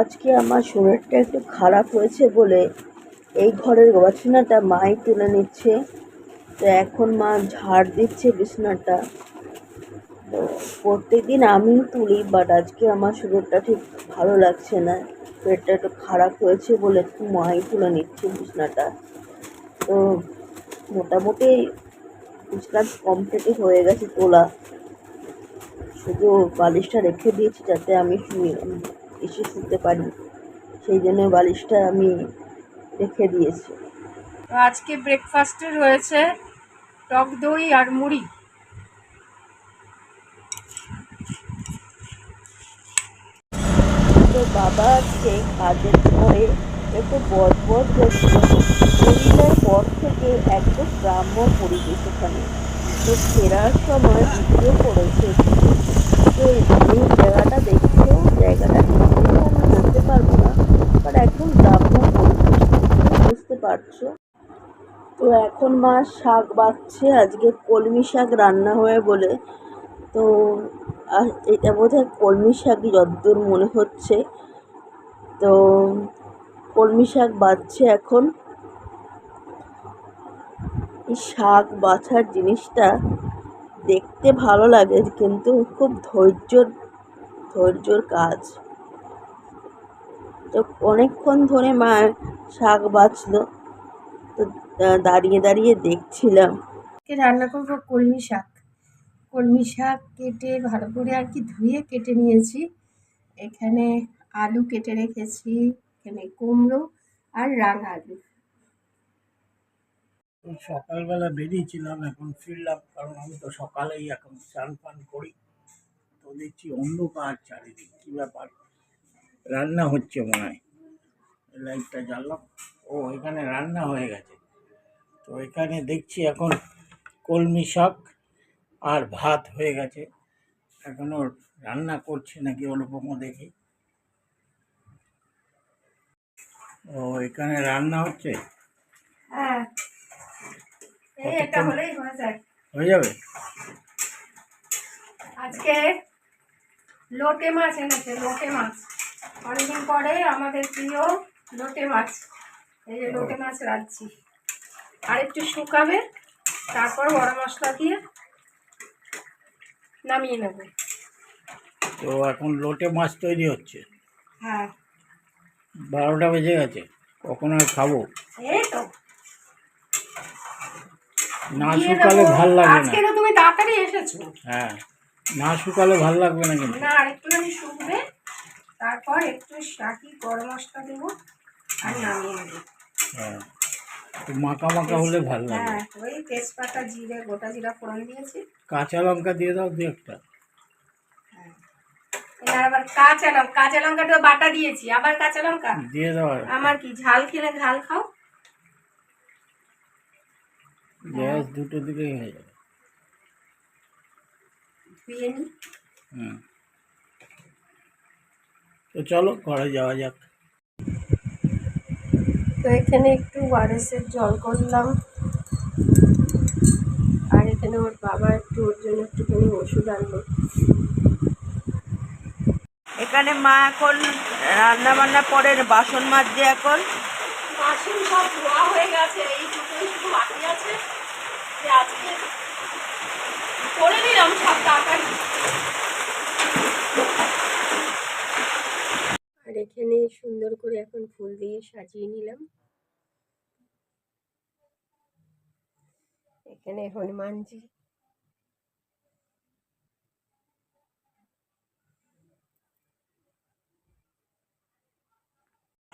আজকে আমার শরীরটা একটু খারাপ হয়েছে বলে এই ঘরের বিছানাটা মাই তুলে নিচ্ছে। তো এখন মা ঝাড় দিচ্ছে বিছানাটা। তো প্রত্যেকদিন আমি তুলি বাট আজকে আমার শরীরটা ঠিক ভালো লাগছে না। পেটটা একটু খারাপ হয়েছে বলে একটু মাই তুলে নিচ্ছে বিছানাটা। তো মোটামুটি বিছানা কমপ্লিটই হয়ে গেছে তোলা। শুধু বালিশটা রেখে দিয়েছি যাতে আমি শুয়ে এসে শুতে পারি। সেই জন্য বালিশটা আমি রেখে দিয়েছি। তো আজকে ব্রেকফাস্টে রয়েছে টক দই আর মুড়ি। তো বাবা আজকে কাজের পরে একটু বদবদ হচ্ছিল শরীরের পর থেকে একদম গ্রাম্য পরিবেশ ওখানে তো ফেরার সময় ভিডিও করেছে। তো এই জায়গাটা দেখছেও জায়গাটা ঠিকমতো আমি বলতে পারব না বাট একদম বুঝতে পারছ? তো এখন মা শাক বাচ্ছে, আজকে কলমি শাক রান্না হয়ে বলে। তো এটা বোধহয় কলমি শাকই যতদূর মনে হচ্ছে। তো কলমি শাক বাচ্ছে এখন। এই শাক বাছার জিনিসটা দেখতে ভালো লাগে, কিন্তু খুব ধৈর্যর ধৈর্যর কাজ। তো অনেকক্ষণ ধরে মা শাক বাছলো তো দাঁড়িয়ে দাঁড়িয়ে দেখছিলাম। আজকে রান্না করব কলমি শাক। কলমি শাক কেটে ভালো করে আর কি ধুয়ে কেটে নিয়েছি। এখানে আলু কেটে রেখেছি এখানে কুমড়ো আর রাঙা আলু। সকালবেলা বেরিয়েছিলাম এখন ফিরলাম কারণ আমি তো সকালেই এখন স্নান পান করি। তো দেখছি অন্ধকার চারিদিক কী ব্যাপার? রান্না হচ্ছে মনে হয়। লাইটটা জ্বাললাম ও এখানে রান্না হয়ে গেছে। তো এখানে দেখছি এখন কলমি শাক আর ভাত হয়ে গেছে। এখনও রান্না করছে নাকি অনুপম দেখি। ও এখানে রান্না হচ্ছে? হ্যাঁ। হয়ে হয়ে যাবে? আজকে লোটে মাছ এনেছে লোটে মাছ। অনেকদিন পরে আমাদের প্রিয় লোটে মাছ এই যে লোটে মাছ রাখছি আর একটু শুকাবে তারপর গরম মশলা দিয়ে নামিয়ে নেবে। তো এখন লোটে মাছ তৈরি হচ্ছে। হ্যাঁ। বারোটা বেজে গেছে কখন আর খাব? এই তো। না শুকালে। ভালো লাগবে আজকে না তো তুমি তাড়াতাড়ি এসেছ। হ্যাঁ না শুকালে ভালো লাগবে না কিন্তু। না আর একটুখানি শুকবে তারপর একটু শাকি গরম মশলা দেবো আর নামিয়ে নেবে। হ্যাঁ। মাখা মাখা হলে ভালো লাগবে হ্যাঁ ওই তেজপাতা জিরে গোটা জিরা ফোড়ন দিয়েছি। কাঁচা লঙ্কা দিয়ে দাও দু একটা। আবার কাঁচা লঙ্কা কাঁচা লঙ্কাটা বাটা দিয়েছি আবার কাঁচা লঙ্কা? দিয়ে দাও আমার কি ঝাল খেলে ঝাল খাও? গ্যাস দুটো দিকেই হয়ে যাবে। ধুয়ে নি। হুম। তো চলো ঘরে যাওয়া যাক। তো এখানে একটু ওয়ারেসের জল করলাম। আর এখানে ওর বাবা একটু ওর জন্য একটুখানি ওষুধ আনলো। এখানে মা এখন রান্না বান্না পরে বাসন মাজছে এখন। বাসন সব ধোয়া হয়ে গেছে এইটুকুই শুধু বাকি আছে। যে আজকে করে নিলাম সব তাড়াতাড়ি আর এখানে সুন্দর করে এখন ফুল দিয়ে সাজিয়ে নিলাম। এখানে হনুমানজি।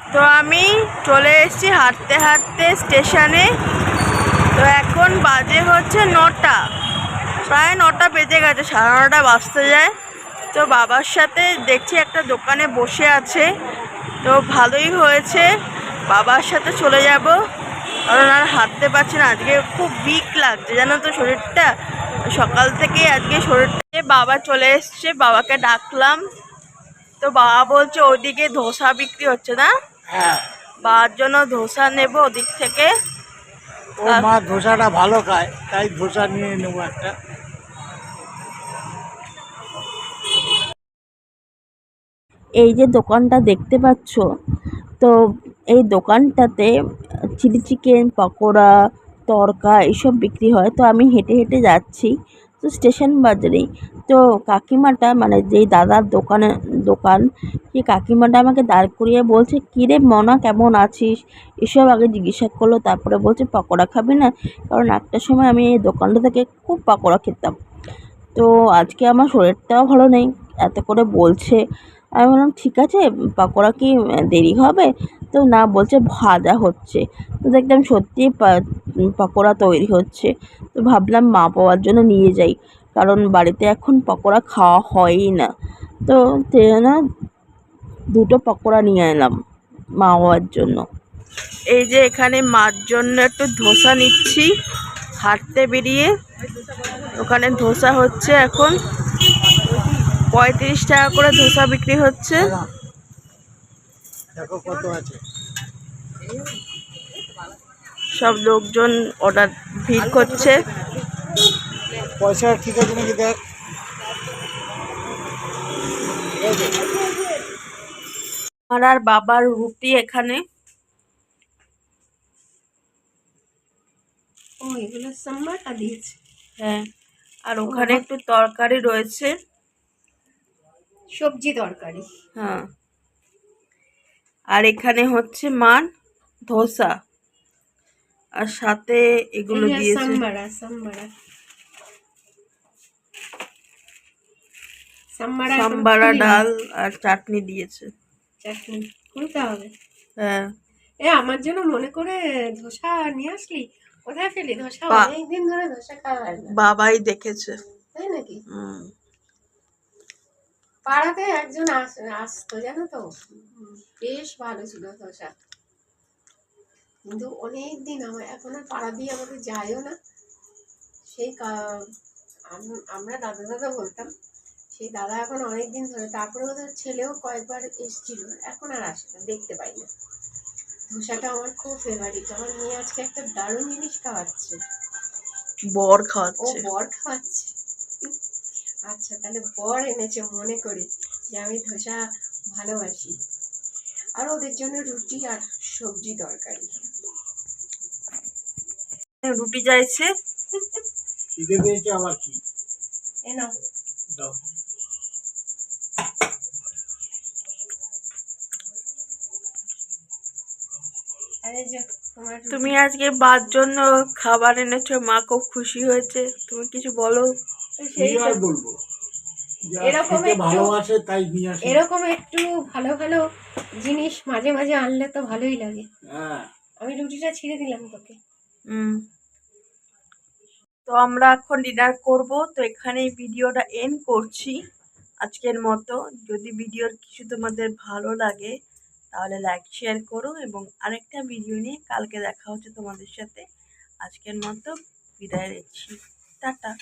তো আমি চলে এসেছি হাঁটতে হাঁটতে স্টেশনে। তো এখন বাজে হচ্ছে নটা। প্রায় নটা বেজে গেছে, সাড়ে নটা বাজতে যায়। তো বাবার সাথে দেখছি একটা দোকানে বসে আছে। তো ভালোই হয়েছে। বাবার সাথে চলে যাব। কারণ আর হাঁটতে পারছি না। আজকে খুব উইক লাগছে। জানো তো শরীরটা? সকাল থেকে আজকে শরীরটা বাবা চলে এসছে। বাবাকে ডাকলাম। তো বাবা বলছে ওইদিকে ধোসা বিক্রি হচ্ছে না? হ্যাঁ। বাবার জন্য ধোসা নেব ওদিক থেকে। ও মা ধোসাটা ভালো খায়। তাই ধোসা নিয়ে নেব একটা। এই যে দোকানটা দেখতে পাচ্ছ, তো এই দোকানটাতে চিলি চিকেন, পকোড়া, তরকা এসব বিক্রি হয়। তো আমি হেঁটে হেঁটে যাচ্ছি, তো স্টেশন বাজারেই। তো কাকিমাটা মানে যেই দাদার দোকানে, দোকান, সেই কাকিমাটা আমাকে দাঁড় করিয়ে বলছে কিরে মনা, কেমন আছিস? এসব আগে জিজ্ঞাসা করল, তারপরে বলছে, পকোড়া খাবি না? কারণ একটা সময় আমি এই দোকানটা থেকে খুব পকোড়া খেতাম। তো আজকে আমার শরীরটাও ভালো নেই। এত করে বলছে আমি বললাম, ঠিক আছে, পকোড়া কি দেরি হবে? তো না, বলছে, ভাজা হচ্ছে। তো দেখলাম সত্যি পকোড়া তৈরি হচ্ছে। তো ভাবলাম মা পাওয়ার জন্য নিয়ে যাই, কারণ বাড়িতে এখন পকোড়া খাওয়া হয়ই না। তো না, দুটো পকোড়া নিয়ে এলাম মা বাবার জন্য। এই যে এখানে মার জন্য একটু ধোসা নিচ্ছি, হাঁটতে বেরিয়ে। ওখানে ধোসা হচ্ছে এখন। পঁয়ত্রিশ টাকা করে ধোসা বিক্রি হচ্ছে। দেখো কত আছে। সব লোকজন অর্ডার ভিড় করছে। পয়সা ঠিক আছে নাকি দেখ? আমার আর বাবার রুটি এখানে। ও এগুলো সাম্বারটা দিয়েছে। হ্যাঁ আর ওখানে একটু তরকারি রয়েছে। সবজি তরকারি। হ্যাঁ। আর এখানে হচ্ছে মান ধোসা। আর সাথে এগুলো দিয়েছে সাম্বারা। ডাল আর চাটনি দিয়েছে। চাটনি খুলতে হবে। হ্যাঁ। এ আমার জন্য মনে করে ধোসা নিয়ে আসলি? কোথায় ফেলি? ধোসা অনেকদিন ধরে ধোসা খাওয়া হয় না। বাবাই দেখেছে। তাই নাকি? হুম। পাড়াতে একজন আস- আসতো জানো তো? বেশ ভালো ছিল ধোসা কিন্তু অনেক দিন আমার এখন আর পাড়া দিয়ে আমাদের যায়ও না। সেই আমরা দাদা দাদা বলতাম সেই দাদা এখন অনেক দিন ধরে তারপরে ওদের ছেলেও কয়েকবার এসেছিল এখন আর আসে না দেখতে পাই না। ধোসাটা আমার খুব ফেভারিট আমার মেয়ে আজকে একটা দারুণ জিনিস খাওয়াচ্ছে। বর ও খাওয়াচ্ছে বর খাওয়াচ্ছে। আচ্ছা তাহলে বর এনেছে মনে করে যে আমি ধোসা ভালোবাসি। আর ওদের জন্য রুটি আর সবজি তরকারি রুটি চাইছে? খিদে পেয়েছে আবার কি? এ নাও। দাও। আরে যে তোমার রুটি- তুমি আজকে বার জন্য খাবার এনেছো মা খুব খুশি হয়েছে। তুমি কিছু বলো। কি আর বলব? এরকম একটু- ভালোবাসে তাই নিয়ে আসে। এরকম একটু ভালো ভালো জিনিস মাঝে মাঝে আনলে তো ভালোই লাগে। হ্যাঁ। আমি রুটিটা ছিঁড়ে দিলাম তোকে। হুম। তো আমরা এখন ডিনার করব তো এখানেই ভিডিওটা এন্ড করছি। আজকের মতো। যদি ভিডিওর কিছু তোমাদের ভালো লাগে তাহলে লাইক শেয়ার করো এবং আরেকটা ভিডিও নিয়ে কালকে দেখা হচ্ছে তোমাদের সাথে। আজকের মতো বিদায় নিচ্ছি। টাটা।